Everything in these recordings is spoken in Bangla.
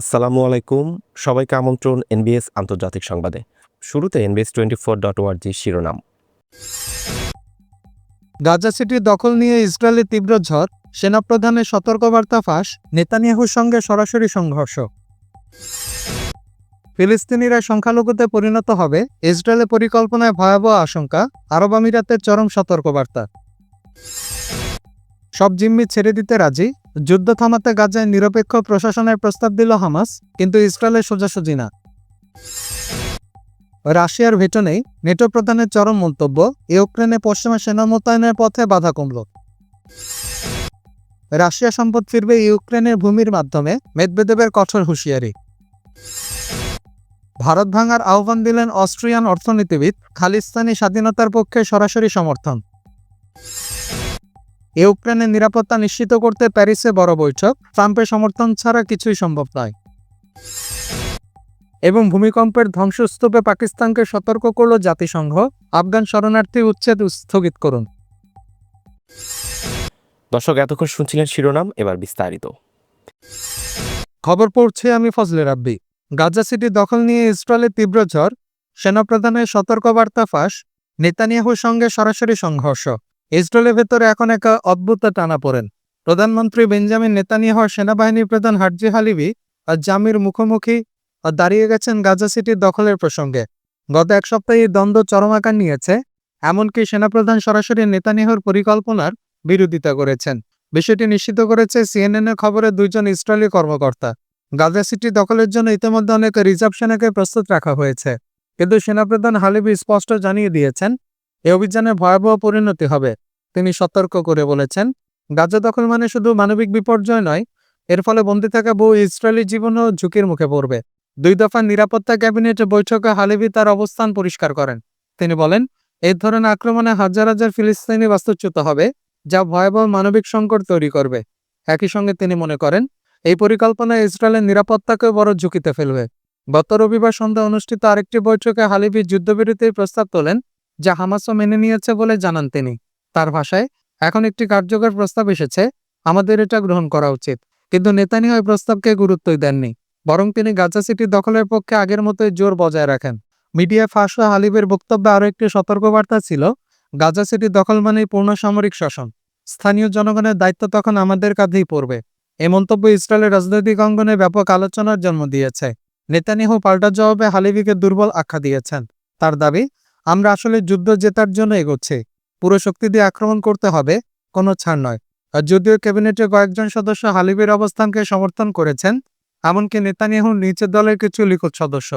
আসসালামু আলাইকুম। সবাইকে আমন্ত্রণ এনবিএস আন্তর্জাতিক সংবাদে। শুরুতে এনবিএস টোয়েন্টি ফোর ডট ওয়ার্জি শিরোনাম। গাজা সিটির দখল নিয়ে ইসরায়েলের তীব্র ঝড়, সেনাপ্রধানের সতর্কবার্তা ফাঁস, নেতানিয়াহুর সঙ্গে সরাসরি সংঘর্ষ। ফিলিস্তিনিরা সংখ্যালঘুতে পরিণত হবে ইসরায়েলের পরিকল্পনায় ভয়াবহ আশঙ্কা, আরব আমিরাতের চরম সতর্কবার্তা। সব জিম্মি ছেড়ে দিতে রাজি যুদ্ধ থামাতে গাজায় নিরপেক্ষ প্রশাসনের প্রস্তাব দিল হামাস, কিন্তু ইসরায়েলের সোজাসুজি না। রাশিয়ার ভেটনেই নেটো প্রধানের চরম মন্তব্য, ইউক্রেনে পশ্চিমা সেনা মোতায়েনের পথে বাধা কমল। রাশিয়া সম্পদ ফিরবে ইউক্রেনের ভূমির মাধ্যমে, মেদবেদেবের কঠোর হুঁশিয়ারি। ভারত ভাঙার আহ্বান দিলেন অস্ট্রিয়ান অর্থনীতিবিদ খালিস্তানি স্বাধীনতার পক্ষে সরাসরি সমর্থন। ইউক্রেনের নিরাপত্তা নিশ্চিত করতে প্যারিসে বড় বৈঠক। ট্রাম্পের সমর্থন ছাড়া কিছুই সম্ভব নয়। এবং ভূমিকম্পের ধ্বংসস্তূপে পাকিস্তানকে সতর্ক করল জাতিসংঘ। আফগান শরণার্থী উচ্ছেদ স্থগিত করুন। দর্শক এতক্ষণ শুনছিলেন শিরোনাম এবার বিস্তারিত। খবর পড়ছে আমি ফজলে রাব্বি। গাজা সিটি দখল নিয়ে ইসরায়েলের তীব্র ঝড়। সেনাপ্রধানের সতর্কবার্তা ফাঁস। নেতানিয়াহুর সঙ্গে সরাসরি সংঘর্ষ। ইসরায়েলের ভেতরে এখন এক অদ্ভুত টানা পড়েন। প্রধানমন্ত্রী বেঞ্জামিন নেতানিয়াহুর সেনাবাহিনীর প্রধান হার্জি হালিবি আর জামির মুখোমুখি দাঁড়িয়ে গেছেন গাজা সিটির দখলের প্রসঙ্গে। গত এক সপ্তাহে এই দ্বন্দ্ব চরম আকার নিয়েছে, এমনকি সেনাপ্রধান সরাসরি নেতানিয়াহুর পরিকল্পনার বিরোধিতা করেছেন। বিষয়টি নিশ্চিত করেছে সিএনএন এর খবরে দুইজন ইসরায়েলি কর্মকর্তা। গাজা সিটি দখলের জন্য ইতিমধ্যে অনেক রিজার্ভ সেনাকে প্রস্তুত রাখা হয়েছে, কিন্তু সেনাপ্রধান হালিবি স্পষ্ট জানিয়ে দিয়েছেন এই অভিযানে ভয়াবহ পরিণতি হবে, তিনি সতর্ক করে বলেছেন। গাজা দখল মানে শুধু মানবিক বিপর্যয় নয়, এর ফলে বন্দী থাকা বহু ইসরায়েলি জীবনও ঝুঁকির মুখে পড়বে। দুই দফা নিরাপত্তা ক্যাবিনেট বৈঠকে হালিবি তার অবস্থান পরিষ্কার করেন। তিনি বলেন এই ধরনের আক্রমণে হাজার হাজার ফিলিস্তিনি বাস্তুচ্যুত হবে, যা ভয়াবহ মানবিক সংকট তৈরি করবে। একই সঙ্গে তিনি মনে করেন, এই পরিকল্পনা ইসরায়েলের নিরাপত্তাকেও বড় ঝুঁকিতে ফেলবে। গত রবিবার সন্ধ্যায় অনুষ্ঠিত আরেকটি বৈঠকে হালিবি যুদ্ধবিরতির প্রস্তাব তোলেন। যা হামাসও মেনে নিয়েছে বলে জানান তিনি। তার ভাষায়, এখন একটি কার্যকর প্রস্তাব এসেছে, আমাদের এটা গ্রহণ করা উচিত। কিন্তু নেতানিয়াহু এই প্রস্তাবকে গুরুত্বই দেননি, বরং তিনি গাজা সিটি দখলের পক্ষে আগের মতোই জোর বজায় রাখেন। মিডিয়া ফাঁস হালিবের বক্তব্যে আরও একটি সতর্কবার্তা ছিল, গাজা সিটি দখল মানেই পূর্ণ সামরিক শাসন। স্থানীয় জনগণের দায়িত্ব তখন আমাদের কাঁধেই পড়বে। এ মন্তব্য ইসরায়েলের রাজনৈতিক অঙ্গনে ব্যাপক আলোচনার জন্ম দিয়েছে। নেতানিয়াহু পাল্টা জবাবে হালিবিকে দুর্বল আখ্যা দিয়েছেন। তার দাবি আমরা আসলে যুদ্ধ জেতার জন্য এগোচ্ছি। পুরো শক্তি দিয়ে আক্রমণ করতে হবে, কোনো ছাড় নয়। আর যদিও ক্যাবিনেটের কয়েকজন সদস্য হালিবের অবস্থানকে সমর্থন করেছেন, এমনকি নেতানিয়াহুর নিচের দলের কিছু লিখত সদস্য,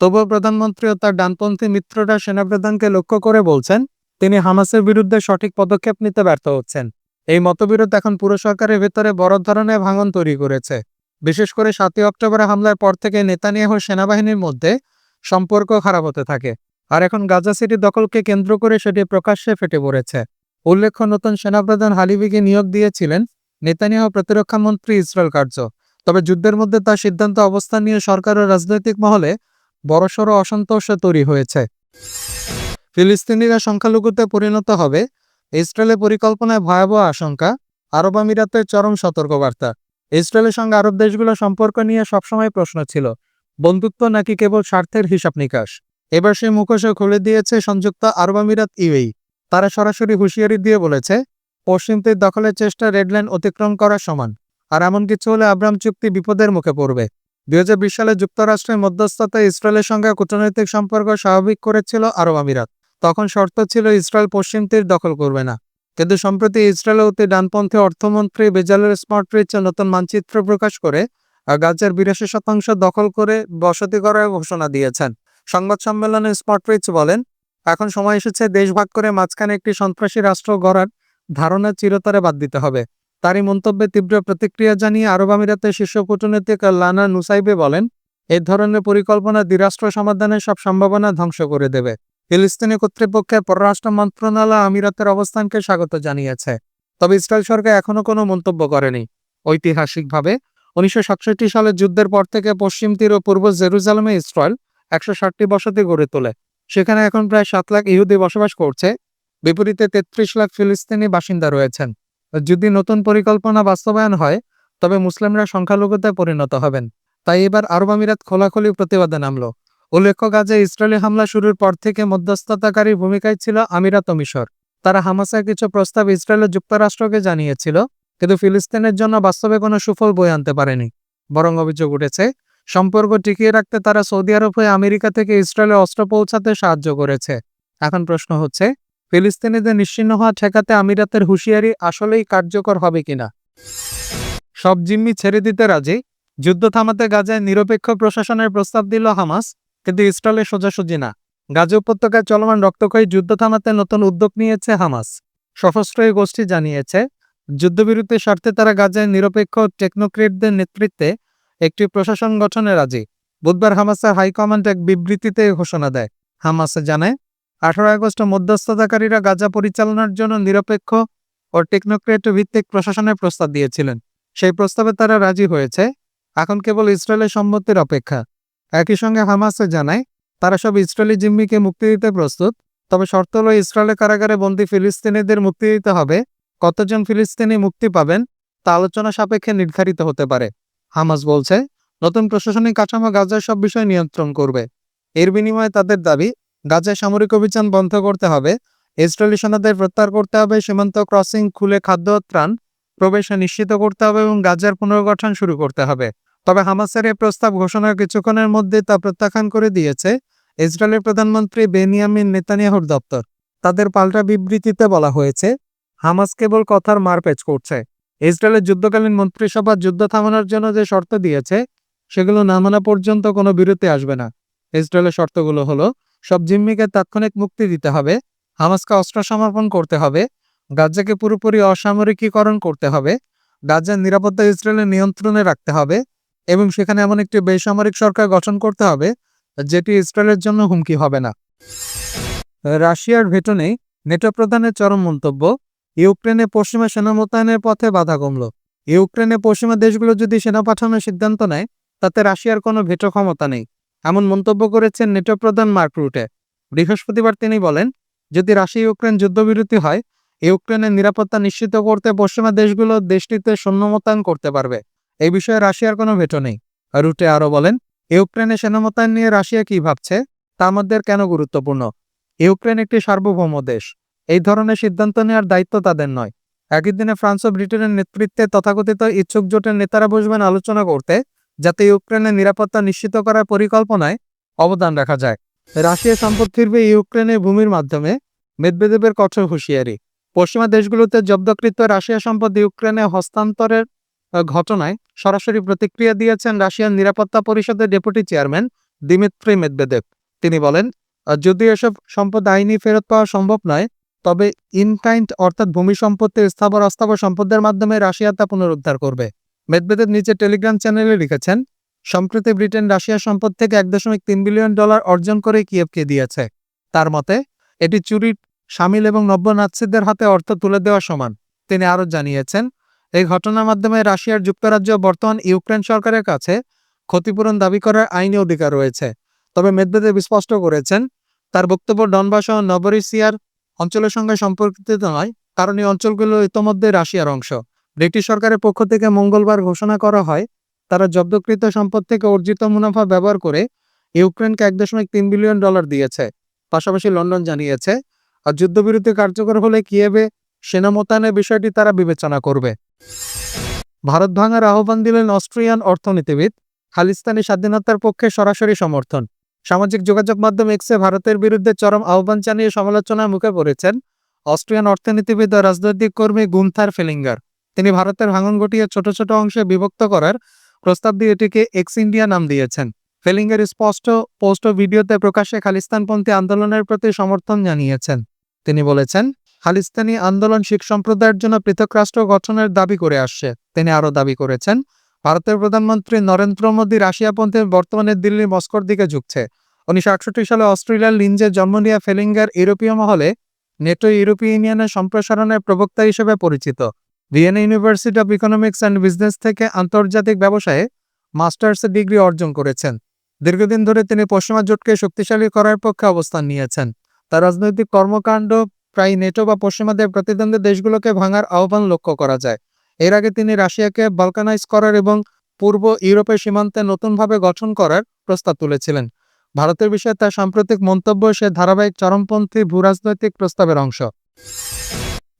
তবুও প্রধানমন্ত্রী ও তার ডানপন্থী মিত্ররা সেনাপ্রধানকে লক্ষ্য করে বলছেন, তিনি হামাসের বিরুদ্ধে সঠিক পদক্ষেপ নিতে ব্যর্থ হচ্ছেন। এই মতবিরোধ এখন পুরো সরকারের ভেতরে বড় ধরনের ভাঙন তৈরি করেছে। বিশেষ করে সাতই অক্টোবরে হামলার পর থেকে নেতানিয়াহু সেনাবাহিনীর মধ্যে সম্পর্ক খারাপ হতে থাকে। আর এখন গাজা সিটি দখলকে কেন্দ্র করে সেটি প্রকাশ্যে ফেটে পড়েছে। উল্লেখ্য, নতুন সেনাপ্রধান হালিবিকে নিয়োগ দিয়েছিলেন নেতানিয়াহু প্রতিরক্ষা মন্ত্রী ইসরায়েল কার্য তবে যুদ্ধের মধ্যে তার সিদ্ধান্ত অবস্থান নিয়ে সরকার ও রাজনৈতিক মহলে বড়সড় অসন্তোষ তৈরি হয়েছে। ফিলিস্তিনিরা সংখ্যালঘুতে পরিণত হবে ইসরায়েলের পরিকল্পনায় ভয়াবহ আশঙ্কা, আরব আমিরাতের চরম সতর্কবার্তা। ইসরায়েলের সঙ্গে আরব দেশগুলোর সম্পর্ক নিয়ে সবসময় প্রশ্ন ছিল, বন্ধুত্ব নাকি কেবল স্বার্থের হিসাব নিকাশ? এবার সেই মুখোশও খুলে দিয়েছে সংযুক্ত আরব আমিরাত ইউএই তারা সরাসরি হুঁশিয়ারি দিয়ে বলেছে পশ্চিম তীর দখলের চেষ্টা রেডলাইন অতিক্রম করার সমান, আর এমন কিছু হলে আব্রাম চুক্তি বিপদের মুখে পড়বে। দুই হাজার বিশ সালে যুক্তরাষ্ট্রের মধ্যস্থতায় ইসরায়েলের সঙ্গে কূটনৈতিক সম্পর্ক স্বাভাবিক করেছিল আরব আমিরাত। তখন শর্ত ছিল ইসরায়েল পশ্চিম তীর দখল করবে না। কিন্তু সম্প্রতি ইসরায়েলের অতি ডানপন্থী অর্থমন্ত্রী বেজালের স্মার্টরিচ নতুন মানচিত্র প্রকাশ করে গাজার বিরাশি শতাংশ দখল করে বসতি করার ঘোষণা দিয়েছেন। সংবাদ সম্মেলনে স্মার্টরিচ বলেন, এখন সময় এসেছে দেশ ভাগ করে মাঝখানে একটি সন্ত্রাসী রাষ্ট্র গড়ার ধারণা চিরতরে বাদ দিতে হবে। তারই মন্তব্যে তীব্র প্রতিক্রিয়া জানিয়ে আরব আমিরাতের শীর্ষ কূটনীতিক লানা নুসাইবে বলেন, এ ধরনের পরিকল্পনা দ্বিরাষ্ট্র সমাধানের সব সম্ভাবনা ধ্বংস করে দেবে। ফিলিস্তিনি কর্তৃপক্ষের পররাষ্ট্র মন্ত্রণালয় আমিরাতের অবস্থানকে স্বাগত জানিয়েছে, তবে ইসরায়েল সরকার এখনও কোনো মন্তব্য করেনি। ঐতিহাসিকভাবে, উনিশশো সালের যুদ্ধের পর থেকে পশ্চিম তীর ও পূর্ব জেরুজালেমে ইসরায়েল একশো ষাটটি বসতি গড়ে তোলে। সেখানে এখন প্রায় সাত লাখ ইহুদি বসবাস করছে। বিপরীতে তেত্রিশ লাখ ফিলিস্তিনি বাসিন্দা রয়েছেন। যদি নতুন পরিকল্পনা বাস্তবায়ন হয়, তবে মুসলিমরা সংখ্যালঘুতে পরিণত হবেন। তাই এবার আরব আমিরাত খোলাখুলি প্রতিবাদে নামল। উল্লেখ্য গাজে ইসরায়েলি হামলা শুরুর পর থেকে মধ্যস্থতাকারী ভূমিকায় ছিল আমিরাত ও মিশর। তারা হামাসের কিছু প্রস্তাব ইসরায়েলের যুক্তরাষ্ট্রকে জানিয়েছিল, কিন্তু ফিলিস্তিনের জন্য বাস্তবে কোনো সুফল বই আনতে পারেনি। বরং অভিযোগ উঠেছে সম্পর্ক টিকিয়ে রাখতে তারা সৌদি আরব হয়ে আমেরিকা থেকে ইসরায়েলে অস্ত্র পৌঁছাতে সাহায্য করেছে। এখন প্রশ্ন হচ্ছে, ফিলিস্তিনিদের নিশ্চিন্ন হওয়া ঠেকাতে আমিরাতের হুঁশিয়ারি আসলেই কার্যকর হবে কিনা? সব জিম্মি ছেড়ে দিতে রাজি? যুদ্ধ থামাতে গাজায় নিরপেক্ষ প্রশাসনের প্রস্তাব দিল হামাস, কিন্তু ইসরায়েলে সোজাসুজি না। গাজা উপত্যকায় চলমান রক্তক্ষয়ী যুদ্ধ থামাতে নতুন উদ্যোগ নিয়েছে হামাস। সশস্ত্র গোষ্ঠী জানিয়েছে, যুদ্ধবিরতির স্বার্থে তারা গাজায় নিরপেক্ষ টেকনোক্রেটদের নেতৃত্বে একটি প্রশাসন গঠনে রাজি। বুধবার হামাসের হাইকমান্ড এক বিবৃতিতে ঘোষণা দেয়। হামাসে জানায়, আঠারো আগস্ট মধ্যস্থতাকারীরা গাজা পরিচালনার জন্য নিরপেক্ষ ও টেকনোক্রেট ভিত্তিক প্রশাসনের প্রস্তাব দিয়েছিলেন। সেই প্রস্তাবে তারা রাজি হয়েছে। এখন কেবল ইসরায়েলের সম্মতির অপেক্ষা। একই সঙ্গে হামাসে জানায়, তারা সব ইসরায়েলি জিম্মিকে মুক্তি দিতে প্রস্তুত। তবে শর্ত হলো ইসরায়েলের কারাগারে বন্দী ফিলিস্তিনিদের মুক্তি দিতে হবে। কতজন ফিলিস্তিনি মুক্তি পাবেন, তা আলোচনা সাপেক্ষে নির্ধারিত হতে পারে। হামাস বলছে, নতুন প্রশাসনিক কাঠামো গাজার সব বিষয় নিয়ন্ত্রণ করবে। এর বিনিময়ে তাদের দাবি, গাজায় সামরিক অভিযান বন্ধ করতে হবে, ইসরায়েলি সেনাদের প্রত্যাহার করতে হবে, সীমান্ত ক্রসিং, খুলে খাদ্য, ত্রাণ প্রবেশ নিশ্চিত করতে হবে এবং গাজার পুনর্গঠন শুরু করতে হবে। তবে হামাসের এই প্রস্তাব ঘোষণার কিছুক্ষণের মধ্যে তা প্রত্যাখ্যান করে দিয়েছে ইসরায়েলের প্রধানমন্ত্রী বেনিয়ামিন নেতানিয়াহুর দপ্তর। তাদের পাল্টা বিবৃতিতে বলা হয়েছে, হামাস কেবল কথার মারপ্যাচ করছে। ইসরায়েলের যুদ্ধকালীন মন্ত্রিসভা যুদ্ধ থামানোর জন্য যে শর্ত দিয়েছে, সেগুলো না মানা পর্যন্ত কোনো বিরতি আসবে না। ইসরায়েলের শর্তগুলো হলো, সব জিম্মিকে তাৎক্ষণিক মুক্তি দিতে হবে, হামাসকে অস্ত্র সমর্পণ করতে হবে গাজাকে পুরোপুরি অসামরিকীকরণ করতে হবে গাজার নিরাপত্তা ইসরায়েলের নিয়ন্ত্রণে রাখতে হবে এবং সেখানে এমন একটি বেসামরিক সরকার গঠন করতে হবে, যেটি ইসরায়েলের জন্য হুমকি হবে না। রাশিয়ার ভেটনে নেটো প্রধানের চরম মন্তব্য ইউক্রেনে পশ্চিমা সেনা মোতায়েনের পথে বাধা কমল। ইউক্রেনে পশ্চিমা দেশগুলো যদি সেনা পাঠানোর সিদ্ধান্ত নেয়, তাতে রাশিয়ার কোনো ভেটো ক্ষমতা নেই, এমন মন্তব্য করেছেন নেটো প্রধান মার্ক রুটে। বৃহস্পতিবার তিনি বলেন, যদি রাশিয়া ইউক্রেন যুদ্ধবিরতি হয়, ইউক্রেনের নিরাপত্তা নিশ্চিত করতে পশ্চিমা দেশগুলো দেশটিতে সৈন্য মোতায়েন করতে পারবে। এই বিষয়ে রাশিয়ার কোনো ভেটো নেই। রুটে আরও বলেন, ইউক্রেনে সেনা মোতায়েন নিয়ে রাশিয়া কি ভাবছে, তা আমাদের কেন গুরুত্বপূর্ণ? ইউক্রেন একটি সার্বভৌম দেশ। এই ধরনের সিদ্ধান্ত নেওয়ার দায়িত্ব তাদের নয়। একই দিনে ফ্রান্স ও ব্রিটেনের নেতৃত্বে তথাকথিত ইচ্ছুক জোটের নেতারা বসবেন আলোচনা করতে, যাতে ইউক্রেনের নিরাপত্তা নিশ্চিত করার পরিকল্পনায় অবদান রাখা যায়। রাশিয়া সম্পদ ফিরবে ইউক্রেনের ভূমির মাধ্যমে মেদবেদেবের কঠোর হুঁশিয়ারি। পশ্চিমা দেশগুলোতে জব্দকৃত রাশিয়া সম্পদ ইউক্রেনে হস্তান্তরের ঘটনায় সরাসরি প্রতিক্রিয়া দিয়েছেন রাশিয়ার নিরাপত্তা পরিষদের ডেপুটি চেয়ারম্যান দিমিত্রি মেদবেদেব। তিনি বলেন যদিও এসব সম্পদ আইনি ফেরত পাওয়া সম্ভব নয় তবে ইনকাইন্ড অর্থাৎ ভূমি সম্পত্তির স্থাবর অস্থাবর সম্পদের মাধ্যমে রাশিয়া তা পুনরুদ্ধার করবে। মেদবেদের নিচে টেলিগ্রাম চ্যানেলে লিখেছেন, সম্প্রতি ব্রিটেন রাশিয়ার সম্পদ থেকে এক দশমিক তিন বিলিয়ন ডলার অর্জন করে কিয়েভকে দিয়েছে। তার মতে, এটি চুরির, সামিল এবং নব্য নাৎসিদের হাতে অর্থ তুলে দেওয়া সমান। তিনি আরও জানিয়েছেন, এই ঘটনার মাধ্যমে রাশিয়ার যুক্তরাজ্য, বর্তমান ইউক্রেন সরকারের কাছে ক্ষতিপূরণ দাবি করার আইনি অধিকার রয়েছে। তবে মেদবেদেব স্পষ্ট করেছেন, তার বক্তব্য ডনবাস নবরিসিয়ার অঞ্চলের সঙ্গে সম্পর্কিত নয়, কারণ এই অঞ্চলগুলো ইতোমধ্যে রাশিয়ার অংশ। ব্রিটিশ সরকারের পক্ষ থেকে মঙ্গলবার ঘোষণা করা হয়, তারা জব্দকৃত সম্পদ থেকে অর্জিত মুনাফা ব্যবহার করে ইউক্রেনকে এক দশমিক তিন বিলিয়ন ডলার দিয়েছে, পাশাপাশি লন্ডন জানিয়েছে, আর যুদ্ধবিরতি কার্যকর হলে কিয়েভে সেনা মোতায়েনের বিষয়টি তারা বিবেচনা করবে। ভারত ভাঙার আহ্বান দিলেন অস্ট্রিয়ান অর্থনীতিবিদ, খালিস্তানি স্বাধীনতার পক্ষে সরাসরি সমর্থন। সামাজিক যোগাযোগ মাধ্যম এক্সে ভারতের বিরুদ্ধে চরম আহ্বান জানিয়ে সমালোচনার মুখে পড়েছেন অস্ট্রিয়ান অর্থনীতিবিদ ও রাজনৈতিক কর্মী গুন্থার ফেলিঙ্গার। তিনি ভারতের ভাঙন ঘটিয়ে ছোট ছোট অংশে বিভক্ত করার প্রস্তাব দিয়ে এটিকে এক্স ইন্ডিয়া নাম দিয়েছেন। ফেলিঙ্গার স্পষ্ট পোস্ট ও ভিডিওতে প্রকাশ্যে খালিস্তানপন্থী আন্দোলনের প্রতি সমর্থন জানিয়েছেন। তিনি বলেছেন, খালিস্তানি আন্দোলন শিখ সম্প্রদায়ের জন্য পৃথক রাষ্ট্র গঠনের দাবি করে আসছে। তিনি আরও দাবি করেছেন ভারতের প্রধানমন্ত্রী নরেন্দ্র মোদী রাশিয়াপন্থী বর্তমানে দিল্লি মস্কোর দিকে ঝুঁকছে। উনিশশো আটষট্টি সালে অস্ট্রেলিয়ার লিঞ্জে জন্ম নেওয়া ফেলিঙ্গার ইউরোপীয় মহলে নেটো ইউরোপীয় ইউনিয়নের সম্প্রসারণের প্রবক্তা হিসেবে পরিচিত। Vienna University of Economics and Business থেকে আন্তর্জাতিক ব্যবসায়ে মাস্টার্স ডিগ্রি অর্জন করেছেন। দীর্ঘদিন ধরে তিনি পশ্চিমা জোটকে শক্তিশালী করার পক্ষে অবস্থান নিয়েছেন। তার রাজনৈতিক কর্মকাণ্ড প্রায় নেটো বা পশ্চিমাদের প্রতিদ্বন্দ্বী দেশগুলোকে ভাঙার আহ্বান লক্ষ্য করা যায়। এর আগে তিনি রাশিয়াকে বালকানাইজ করার এবং পূর্ব ইউরোপের সীমান্তে নতুনভাবে গঠন করার প্রস্তাব তুলেছিলেন। ভারতের বিষয়ে তার সাম্প্রতিক মন্তব্য সে ধারাবাহিক চরমপন্থী ভূরাজনৈতিক প্রস্তাবের অংশ।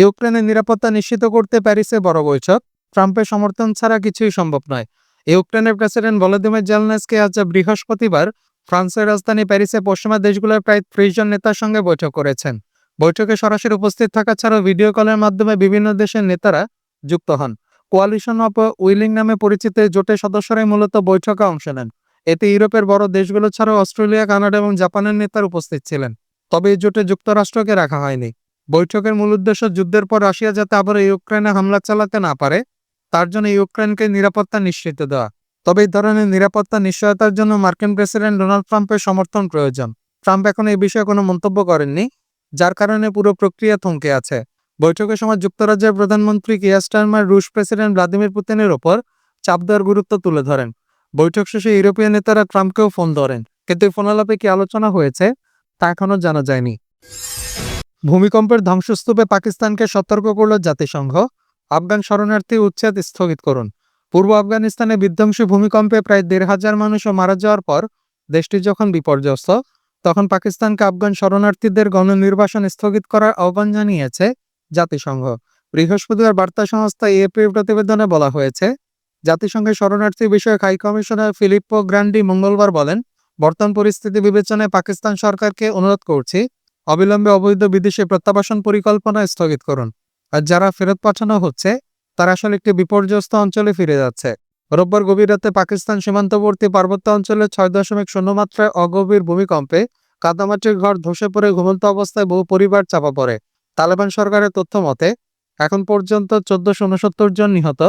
ইউক্রেনের নিরাপত্তা নিশ্চিত করতে প্যারিসে বড় বৈঠক। ট্রাম্পের সমর্থন ছাড়া কিছুই সম্ভব নয়। ইউক্রেনের প্রেসিডেন্ট ভলোদিমির জেলনেসকে আজ বৃহস্পতিবার ফ্রান্সের রাজধানী প্যারিসে পশ্চিমা দেশগুলোর প্রায় ত্রিশ জন নেতার সঙ্গে বৈঠক করেছেন। বৈঠকে সরাসরি উপস্থিত থাকা ছাড়াও ভিডিও কলের মাধ্যমে বিভিন্ন দেশের নেতারা যুক্ত হন। কোয়ালিশন অফ উইলিং নামে পরিচিত জোটের সদস্যরাই মূলত বৈঠকে অংশ নেন। এতে ইউরোপের বড় দেশগুলো ছাড়াও অস্ট্রেলিয়া, কানাডা এবং জাপানের নেতারা উপস্থিত ছিলেন। তবে এই জোটে যুক্তরাষ্ট্রকে রাখা হয়নি। বৈঠকের মূল উদ্দেশ্য যুদ্ধের পর রাশিয়া যাতে আবার ইউক্রেনে হামলা চালাতে না পারে, তার জন্য ইউক্রেনকে নিরাপত্তা নিশ্চিত দেওয়া। তবে এই ধরনের নিরাপত্তা নিশ্চয়তার জন্য মার্কিন প্রেসিডেন্ট ডোনাল্ড ট্রাম্পের সমর্থন প্রয়োজন। ট্রাম্প এখন এই বিষয়ে কোনো মন্তব্য করেননি, যার কারণে পুরো প্রক্রিয়া থমকে আছে। বৈঠকের সময় যুক্তরাজ্যের প্রধানমন্ত্রী কিয়ার স্টারমার, রুশ প্রেসিডেন্ট ভ্লাদিমির পুতিনের ওপর চাপ দেওয়ার গুরুত্ব তুলে ধরেন। বৈঠক শেষে ইউরোপীয় নেতারা ট্রাম্পকেও ফোন ধরেন। কিন্তু ফোনালাপে কি আলোচনা হয়েছে, তা এখনও জানা যায়নি। ভূমিকম্পের ধ্বংসস্তূপে পাকিস্তানকে সতর্ক করল জাতিসংঘ। আফগান শরণার্থী উচ্ছেদ স্থগিত করুন। পূর্ব আফগানিস্তানে বিধ্বংসী ভূমিকম্পে প্রায় দেড় হাজার মানুষও মারা যাওয়ার পর দেশটি যখন বিপর্যস্ত, তখন পাকিস্তানকে আফগান শরণার্থীদের গণনির্বাসন স্থগিত করার আহ্বান জানিয়েছে জাতিসংঘ। বৃহস্পতিবার বার্তা সংস্থা এএপির প্রতিবেদনে বলা হয়েছে, জাতিসংঘের শরণার্থী বিষয়ক হাই কমিশনার ফিলিপ্পো গ্রান্ডি মঙ্গলবার বলেন, বর্তমান পরিস্থিতি বিবেচনায় পাকিস্তান সরকারকে অনুরোধ করছি, অবিলম্বে অবৈধ বিদেশি প্রত্যাবাসন পরিকল্পনা স্থগিত করুন। আর যারা ফেরত পাঠানো হচ্ছে, তারা আসলে একটি বিপর্যস্ত অঞ্চলে ফিরে যাচ্ছে। রোববার গভীর রাতে পাকিস্তান সীমান্তবর্তী পার্বত্য অঞ্চলে ছয় দশমিক শূন্য মাত্রায় অগভীর ভূমিকম্পে কাদামাটির ঘর ধসে পড়ে ঘুমন্ত অবস্থায় বহু পরিবার চাপা পড়ে। তালেবান সরকারের তথ্য মতে, এখন পর্যন্ত চোদ্দশো উনসত্তর জন নিহত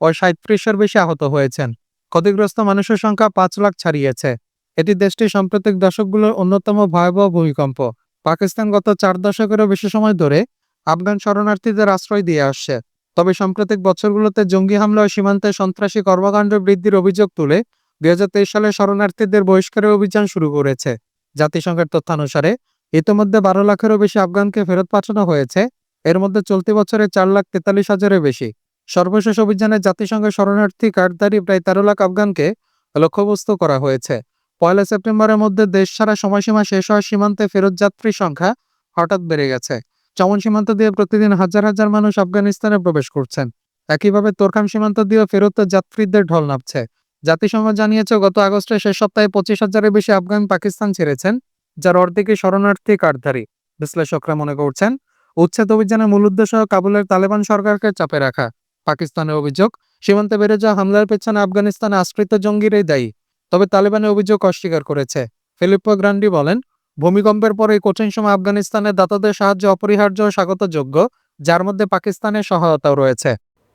ও সাঁত্রিশের বেশি আহত হয়েছেন। ক্ষতিগ্রস্ত মানুষের সংখ্যা পাঁচ লাখ ছাড়িয়েছে। এটি দেশটির সাম্প্রতিক দশকগুলোর অন্যতম ভয়াবহ ভূমিকম্প। পাকিস্তান গত চার দশকেরও বেশি সময় ধরে আফগান শরণার্থীদের আশ্রয় দিয়ে আসছে। তবে সাম্প্রতিক বছরগুলোতে জঙ্গি হামলা ও সীমান্তে সন্ত্রাসী কর্মকাণ্ড বৃদ্ধির অভিযোগ তুলে দুই হাজার তেইশ সালে শরণার্থীদের বহিষ্কারের অভিযান শুরু করেছে। জাতিসংঘের তথ্যানুসারে ইতিমধ্যে বারো লাখেরও বেশি আফগানকে ফেরত পাঠানো হয়েছে। এর মধ্যে চলতি বছরে চার লাখ তেতাল্লিশ হাজারের বেশি। সর্বশেষ অভিযানে জাতিসংঘের শরণার্থী কার্ডধারী প্রায় তেরো লাখ আফগানকে লক্ষ্যবস্তু করা হয়েছে। পয়লা সেপ্টেম্বরের মধ্যে দেশ ছাড়া সময়সীমা শেষ হওয়ার সীমান্তে ফেরত যাত্রীর সংখ্যা হঠাৎ বেড়ে গেছে। চমন সীমান্ত দিয়ে প্রতিদিন হাজার হাজার মানুষ আফগানিস্তানে প্রবেশ করছেন। একইভাবে তোরখাম সীমান্ত দিয়েও ফেরত যাত্রীদের ঢল নামছে। জাতিসংঘ জানিয়েছে, গত আগস্টে শেষ সপ্তাহে পঁচিশ হাজারের বেশি আফগান পাকিস্তান ছেড়েছেন। যার অর্ধেকই শরণার্থী কার্ডধারী বিশ্লেষকরা মনে করছেন, উচ্ছেদ অভিযানের মূল উদ্দেশ্য কাবুলের তালেবান সরকারকে চাপে রাখা। পাকিস্তানের অভিযোগ, সীমান্তে বেড়ে যাওয়া হামলার পেছনে আফগানিস্তানে আশ্রিত জঙ্গিরাই দায়ী, তবে তালেবানের অভিযোগ অস্বীকার করেছে। ফিলিপ্পো গ্রান্ডি বলেন, ভূমিকম্পের পরে এই কঠিন সময় আফগানিস্তানের দাতাদের সাহায্য অপরিহার্য ও স্বাগতযোগ্য, যার মধ্যে পাকিস্তানের সহায়তাও রয়েছে।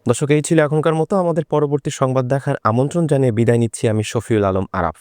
দর্শক, এই ছিল এখনকার মতো। আমাদের পরবর্তী সংবাদ দেখার আমন্ত্রণ জানিয়ে বিদায় নিচ্ছি আমি শফিউল আলম আরাফ।